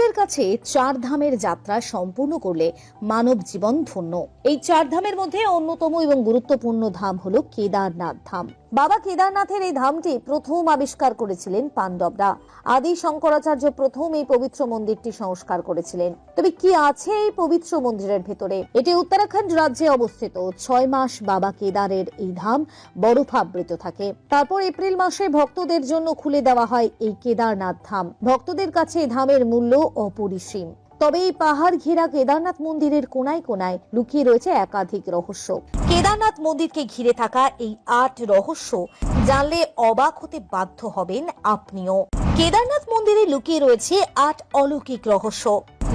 ভক্তদের কাছে চার ধামের যাত্রা সম্পূর্ণ করলে মানব জীবন ধন্য। এই চার ধামের মধ্যে অন্যতম এবং গুরুত্বপূর্ণ ধাম হলো কেদারনাথ ধাম। বাবা কেদারনাথের এই ধামটি প্রথম আবিষ্কার করেছিলেন পাণ্ডবরা। আদি শঙ্করাচার্য প্রথম এই পবিত্র মন্দিরটি সংস্কার করেছিলেন। তবে কি আছে এই পবিত্র মন্দিরের ভেতরে? এটি উত্তরাখণ্ড রাজ্যে অবস্থিত। ছয় মাস বাবা কেদারের এই ধাম বরফাবৃত থাকে। তারপর এপ্রিল মাসে ভক্তদের জন্য খুলে দেওয়া হয় এই কেদারনাথ ধাম। ভক্তদের কাছে ধামের মূল্য অপরিসীম। তবে এই পাহাড় ঘেরা কেদারনাথ মন্দিরের কোনায় কোনায় লুকিয়ে রয়েছে একাধিক রহস্য। কেদারনাথ মন্দিরকে ঘিরে থাকা এই আট রহস্য জানলে অবাক হতে বাধ্য হবেন আপনিও। কেদারনাথ মন্দিরে লুকিয়ে রয়েছে আট অলৌকিক রহস্য,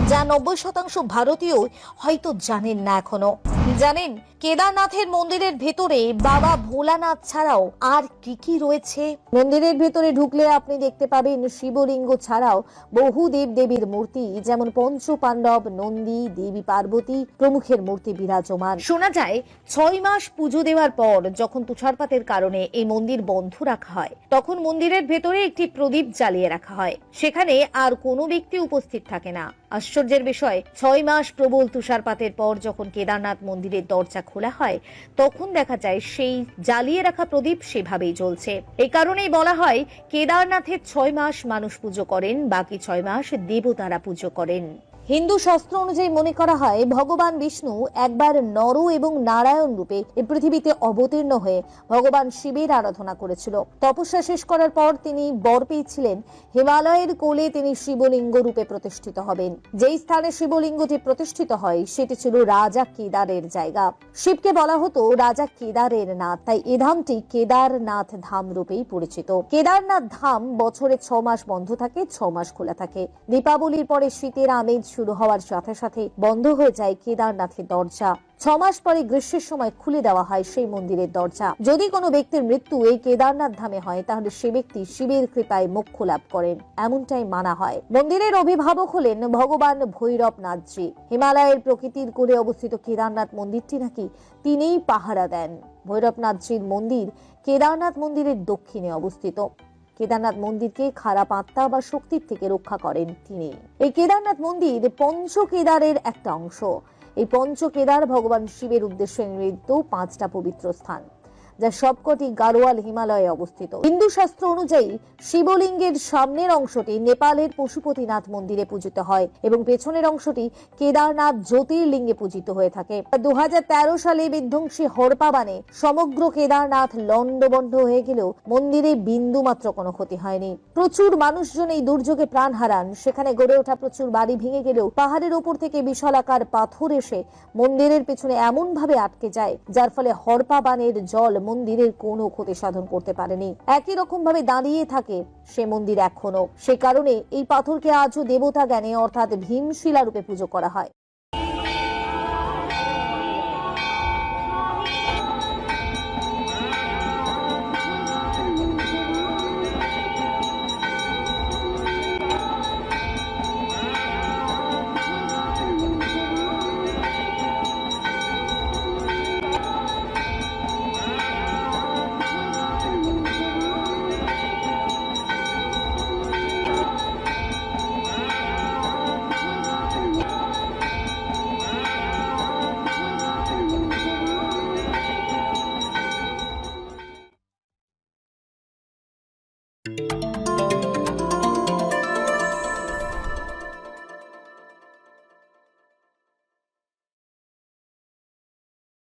যা নব্বই শতাংশ ভারতীয় হয়তো জানেন না এখনও। জানেন, কেদারনাথের মন্দিরের ভেতরে বাবা ভোলানাথ ছাড়াও আর কি কি রয়েছে? মন্দিরের ভেতরে ঢুকলে আপনি দেখতে পাবেন শিবলিঙ্গ ছাড়াও বহু দেব দেবীর মূর্তি, যেমন পঞ্চ পাণ্ডব নন্দী, দেবী পার্বতী প্রমুখের মূর্তি বিরাজমান। শোনা যায়, ছয় মাস পুজো দেওয়ার পর যখন তুষারপাতের কারণে এই মন্দির বন্ধ রাখা হয়, তখন মন্দিরের ভেতরে একটি প্রদীপ জ্বালিয়ে রাখা হয়। সেখানে আর কোনো ব্যক্তি উপস্থিত থাকে না। আশ্চর্যের বিষয়, ছয় মাস প্রবল তুষারপাতের পর যখন কেদারনাথ মন্দিরের দরজা খোলা হয়, তখন দেখা যায় সেই জ্বালিয়ে রাখা প্রদীপ সেভাবেই জ্বলছে। এই কারণেই বলা হয়, কেদারনাথের ছয় মাস মানুষ পুজো করেন, বাকি ছয় মাস দেবতারা পুজো করেন। হিন্দু শাস্ত্র অনুযায়ী মনে করা হয়, ভগবান বিষ্ণু একবার নর এবং নারায়ণ রূপে এই পৃথিবীতে অবতীর্ণ হয়ে ভগবান শিবের আরাধনা করেছিল। তপস্যা শেষ করার পর তিনি বর পেয়েছিলেন। হিমালয়ের কোলে তিনি শিবলিঙ্গ রূপে প্রতিষ্ঠিত হবেন। যেই স্থানে শিবলিঙ্গটি প্রতিষ্ঠিত হয়, সেটি ছিল রাজা কেদারের জায়গা। শিবকে বলা হতো রাজা কেদারের নাথ, তাই এ ধামটি কেদারনাথ ধাম রূপেই পরিচিত। কেদারনাথ ধাম বছরে ছ মাস বন্ধ থাকে, ছ মাস খোলা থাকে। দীপাবলির পরে শীতের আমেজ শুরু হওয়ার সাথে সাথে বন্ধ হয়ে যায় কেদারনাথের দরজা। ছ মাস পরে গ্রীষ্মের সময় খুলে দেওয়া হয় সেই মন্দিরের দরজা। যদি কোনো ব্যক্তির মৃত্যু এই কেদারনাথ ধামে হয়, তাহলে সে ব্যক্তি শিবের কৃপায় মোক্ষ লাভ করেন। এমনটাই মানা হয়। মন্দিরের অভিভাবক হলেন ভগবান ভৈরব নাথজি হিমালয়ের প্রকৃতির কোলে অবস্থিত কেদারনাথ মন্দিরটি নাকি তিনিই পাহারা দেন। ভৈরবনাথজির মন্দির কেদারনাথ মন্দিরের দক্ষিণে অবস্থিত। কেদারনাথ মন্দিরকে খারাপ আত্মা বা শক্তির থেকে রক্ষা করেন তিনি। এই কেদারনাথ মন্দির পঞ্চ কেদারের একটা অংশ। এই পঞ্চ কেদার ভগবান শিবের উদ্দেশ্যে নির্মিত পাঁচটা পবিত্র স্থান। যা সবকটি গাড়োয়াল হিমালয়ে অবস্থিত। হিন্দু শাস্ত্র অনুযায়ী শিবলিঙ্গের সামনের অংশটি নেপালের পশুপতিনাথ মন্দিরে পূজিত হয় এবং পেছনের অংশটি কেদারনাথ জ্যোতির্লিঙ্গে পূজিত হয়ে থাকে। দু সালে বিধ্বংসী হরপাবানে সমগ্র কেদারনাথ লন্ডবন্ড হয়ে গেলেও মন্দিরে বিন্দু মাত্র কোনো ক্ষতি হয়নি। প্রচুর মানুষজন এই দুর্যোগে প্রাণ হারান। সেখানে গড়ে ওঠা প্রচুর বাড়ি ভেঙে গেলেও পাহাড়ের ওপর থেকে বিশালাকার পাথর এসে মন্দিরের পেছনে এমন ভাবে আটকে যায়, যার ফলে হরপাবানের জল মন্দিরের কোনো ক্ষতি সাধন করতে পারেনি। একই রকম ভাবে দাঁড়িয়ে থাকে সে মন্দির এখনও সে কারণে এই পাথরকে আজও দেবতা জ্ঞানে অর্থাৎ ভীমশিলা রূপে পুজো করা হয়।